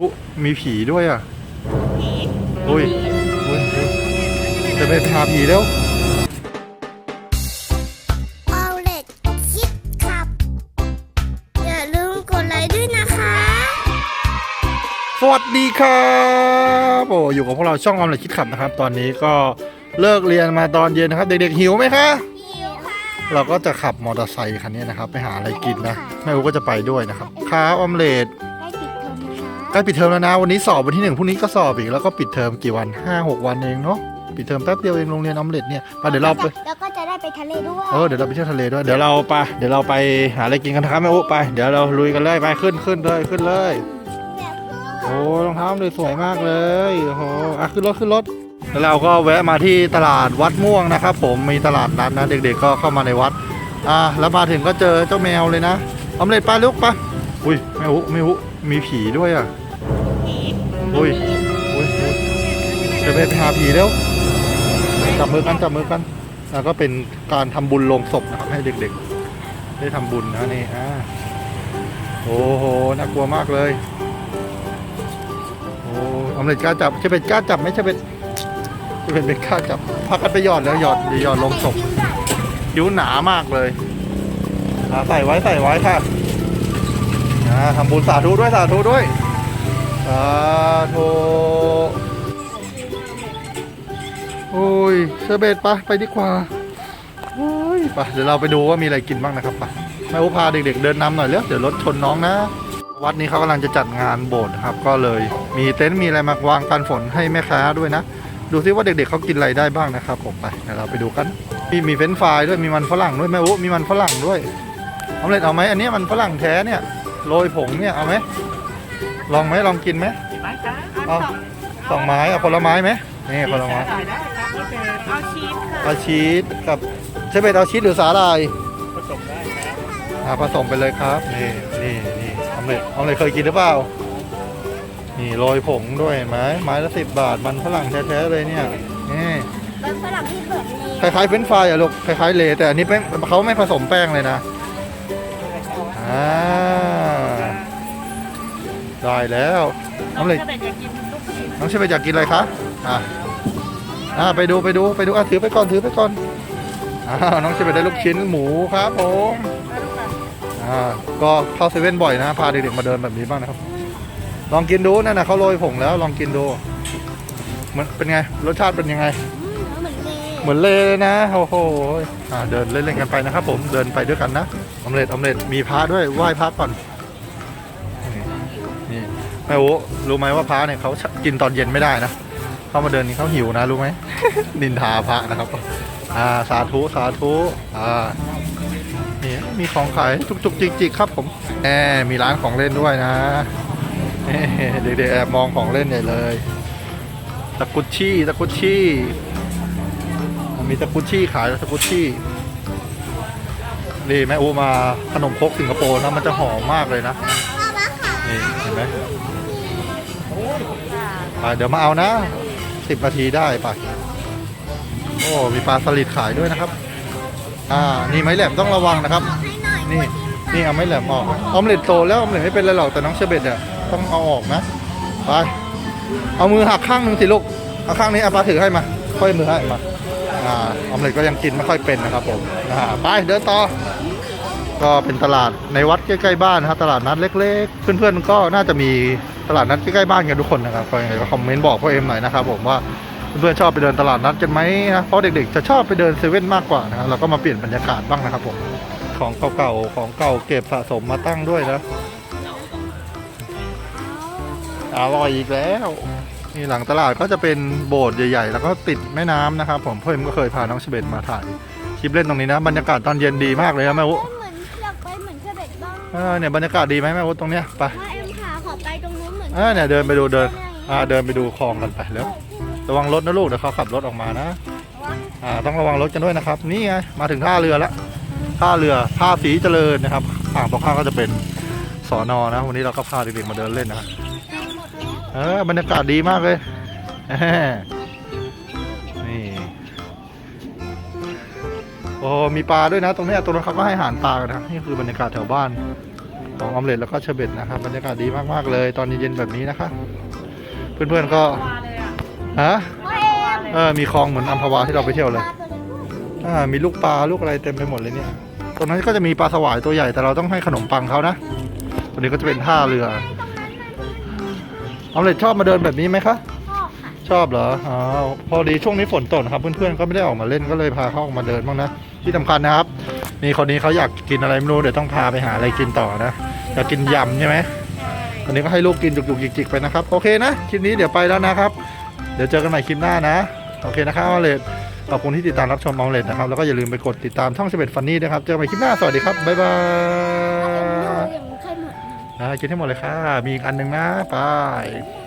อุ๊มีผีด้วยอะอุ้ยอุ้ยอุ๊ยจะไปหาผีแล้วเอาเล็กคิดขับ อย่าลืมกดไลค์ด้วยนะคะ สวัสดีครับโอ้อยู่กับพวกเราช่องออมเล็ตคิดขับนะครับ ตอนนี้ก็เลิกเรียนมาตอนเย็นนะครับ เด็กๆหิวไหมคะหิวค่ะเราก็จะขับมอเตอร์ไซค์คันนี้นะครับ ไปหาอะไรกินนะแม่อูก็จะไปด้วยนะครับครับออมเล็ต กล้ปิดเทอมแล้วนะ วันนี้สอบวันที่หนึ่งพรุ่งนี้ก็สอบอีกแล้วก็ปิดเทอมกี่วันห้าหกวันเองเนาะปิดเทอมแป๊บเดียวเองโรงเรียนออมเล็ตเนี่ยไปเดี๋ยวเราไปแล้วก็จะได้ไปทะเลด้วยเออเดี๋ยวเราไปเที่ยวทะเลด้วยเดี๋ยวเราไปเดี๋ยวเราไปหาอะไรกินกันนะครับแม่อุ๊ไปเดี๋ยวเราลุยกันเลยไปขึ้นขึ้นเลยขึ้นเลยโอ้รองเท้าเลยสวยมากเลยโอ้โหอะขึ้นรถขึ้นรถแล้วเราก็แวะมาที่ตลาดวัดม่วงนะครับ ผมมีตลาดนัดนะเด็กๆก็เข้ามาในวัดอะแล้วมาถึงก็เจอเจ้าแมวเลยนะออมเล็ตไปลูกไปอุ้ยแม่อุ๊แม่อุ๊มีผีด้วยอะ อุ้ยอุ้ยอุ้ยจะไปหาผีแล้วจับมือกันจับมือกันแล้วก็เป็นการทำบุญลงศพนะครับให้เด็กๆ ได้ทำบุญนะนี่อ่าโอ้โหน่ากลัวมากเลยโอ้ออมเล็ตกล้าจับใช่เป็นกล้าจับไหมใช่เป็นใช่เป็นเป็นกล้าจับพากันไปหยอดแล้วหยอดหยอดลงศพคิ้วหนามากเลยใส่ไว้ใส่ไว้ค่ะทำบุญสาธุด้วยสาธุด้วยสา อร์เบตปะไปดีกว่าโอ้ยไปเดี๋ยวเราไปดูว่ามีอะไรกินบ้างนะครับไปแม่อุพาเด็กๆเดินนำหน่อยเร็วเดี๋ยวรถชนน้องนะ วัดนี้เขากำลังจะจัดงานโบสถ์นะครับ ก็เลยมีเต็นท์มีอะไรมาวางกันฝนให้แม่ค้าด้วยนะ ดูซิว่าเด็กๆเขากินอะไรได้บ้างนะครับผมไปเดี๋ยวเราไปดูกันมีมีเฟรนช์ฟรายด้วยมีมันฝรั่งด้วยแม่อุมีมันฝรั่งด้วยเอาเลยเอาไหมอันนี้มันฝรั่งแท้เนี่ยโรยผงเนี่ยเอาไหมลองไหมลองกินไหมกี่ไม้คะเอาสองไม้เอาผลไม้ไหมนี่ผลไม้ ได้ได้ครับโอเคเอาชีสค่ะเอาชีสกับใช่เป็นเอาชีสหรือสาหร่ายผสมได้ครับอ่าผสมไปเลยครับนี่นี่นี่ออมเล็ตออมเล็ตเคยกินหรือเปล่านี่โรยผงด้วยเห็นไหมไม้ละสิบบาทมันฝรั่งแท้ๆเลยเนี่ยนี่เป็นฝรั่งที่เปิดเลคล้ายๆเฟรนช์ฟรายอะลูกคล้ายๆเลแต่อันนี้แป้งเขาไม่ผสมแป้งเลยนะอ่าได้แล้วออมเล็ตถ้าเด็กอยากกินลูกชิ้นน้องเชฟอยากกินอะไรคะอะ อ่าไปดูไปดูไปดูอะถือไปก่อนถือไปก่อนอ่าน้องเชฟได้ลูกชิ้นหมูครับผมแล้วลูกค้าอ่าก็เข้าเซเว่นบ่อยนะพาเด็กๆมาเดินแบบนี้บ้างนะครับ ลองกินดูนั่นนะเขาโรยผงแล้วลองกินดูเหมือนเป็นไงรสชาติเป็นยังไงอืมเหมือนเลเหมือนเลยเลยนะโอ้โหอ่าเดินเล่นๆกันไปนะครับ ผมเดินไปด้วยกันนะออมเล็ตออมเล็ตมีพระด้วยไหว้พระก่อนนี่นี่แม่โอ้รู้ไหมว่าพระเนี่ยเขากินตอนเย็นไม่ได้นะ เข้ามาเดินนี่เขาหิวนะรู้ไหมนินทาพระนะครับ อ่าสาธุสาธุอ่านี่มีของขายจุกๆจิกๆครับผมแหมมีร้านของเล่นด้วยนะเฮ้เด็กๆแอบมองของเล่นใหญ่เลยตะกุชชี่ตะกุชชี่มีตะกุชชี่ขายตะกุชชี่นี่แม่อูมาขนมครกสิงคโปร์นะมันจะหอมมากเลยนะนี่เห็นไหมไปเดี๋ยวมาเอานะ สิบนาทีได้ไปโอ้มีปลาสลิดขายด้วยนะครับ อ่านี่ไม้แหลมต้องระวังนะครับ นี่นี่เอาไม้แหลมออกออมเล็ตโตแล้วออมเล็ตไม่เป็นไรหรอกแต่น้องเชอร์เบตเนี่ยต้องเอาออกนะไปเอามือหักข้างหนึ่งสิลูกเอาข้างนี้เอาปลาถือให้มา ค่อยมือให้มาอ่าออมเล็ตก็ยังกินไม่ค่อยเป็นนะครับผมอ่าไปเดินต่อก็เป็นตลาดในวัดใกล้ๆบ้านนะครับตลาดนัดเล็ก ๆ เพื่อนๆก็น่าจะมี ตลาดนัดใกล้ๆบ้านกันทุกคนนะครับก็ยังไงก็คอมเมนต์บอกพ่อเอ็มหน่อยนะครับผมว่าเพื่อนๆชอบไปเดินตลาดนัดกันไหมนะเพราะเด็กๆจะชอบไปเดินเซเว่นมากกว่านะครับเราก็มาเปลี่ยนบรรยากาศบ้างนะครับผมของเก่าๆของเก่าเก็บสะสมมาตั้งด้วยนะอร่อยอีกแล้วนี่หลังตลาดก็จะเป็นโบสถ์ใหญ่ ๆ แล้วก็ติดแม่น้ำนะครับผมพ่อเอ็มก็เคยพาน้องเชเบตมาถ่ายคลิปเล่นตรงนี้นะบรรยากาศตอนเย็นดีมากเลยนะแม่อุ๊เหมือนอยากไปเหมือนเชเบ็ดบ้างเออเนี่ยบรรยากาศดีไหมแม่อุ๊ตรงเนี้ยไป อนเออเนี่ยเดินไปดูเดินอ่าเดินไปดูคลองกันไปแล้ว ระวังรถนะลูกเดี๋ยวเขาขับรถออกมานะอ่าต้องระวังรถกันด้วยนะครับ นี่ไงมาถึงท่าเรือแล้วท่าเรือท่าสีเจริญนะครับฝั่งตรงข้ามก็จะเป็นสอนอนะ วันนี้เราก็พาเด็กๆมาเดินเล่นนะเออบรรยากาศดีมากเลยนี่โอ้มีปลาด้วยนะ ตรงนี้ตรงนั้นเขาก็ให้อาหารปลากันนะนี่คือบรรยากาศแถวบ้าน ของออมเล็ตแล้วก็เชอร์เบตนะครับบรรยากาศดีมากๆเลย ตอนเย็นๆแบบนี้นะคะ เพื่อนๆก็มาเลยอะฮะพ่อเอ็มเออมีคลองเหมือนอัมพวาที่เราไปเที่ยวเลยอ่ามีลูกปลาลูกอะไรเต็มไปหมดเลยเนี่ยตรงนั้นก็จะมีปลาสวายตัวใหญ่แต่เราต้องให้ขนมปังเขานะตรงนี้ก็จะเป็นท่าเรือออมเล็ตชอบมาเดินแบบนี้ไหมคะพ่อค่ะชอบเหรออ๋อพอดีช่วงนี้ฝนตกนะครับเพื่อนๆก็ไม่ได้ออกมาเล่นก็เลยพาเขาออกมาเดินบ้างนะ ที่สำคัญนะครับ มีคนนี้เขาอยากกินอะไรไม่รู้เดี๋ยวต้องพาไปหาอะไรกินต่อนะอยากกินยำใช่ไหมวันนี้ก็ให้ลูกกินจุกๆจิกๆไปนะครับ โอเคนะคลิปนี้เดี๋ยวไปแล้วนะครับ เดี๋ยวเจอกันใหม่คลิปหน้านะ โอเคนะครับออมเลดขอบคุณที่ติดตามรับชมออมเลดนะครับแล้วก็อย่าลืมไปกดติดตามช่อง11ฟันนี่นะครับเจอกันใหม่คลิปหน้าสวัสดีครับบ๊ายบายอย่างใครหมดนะกินให้หมดเลยค่ะมีอีกอันหนึ่งนะไปเ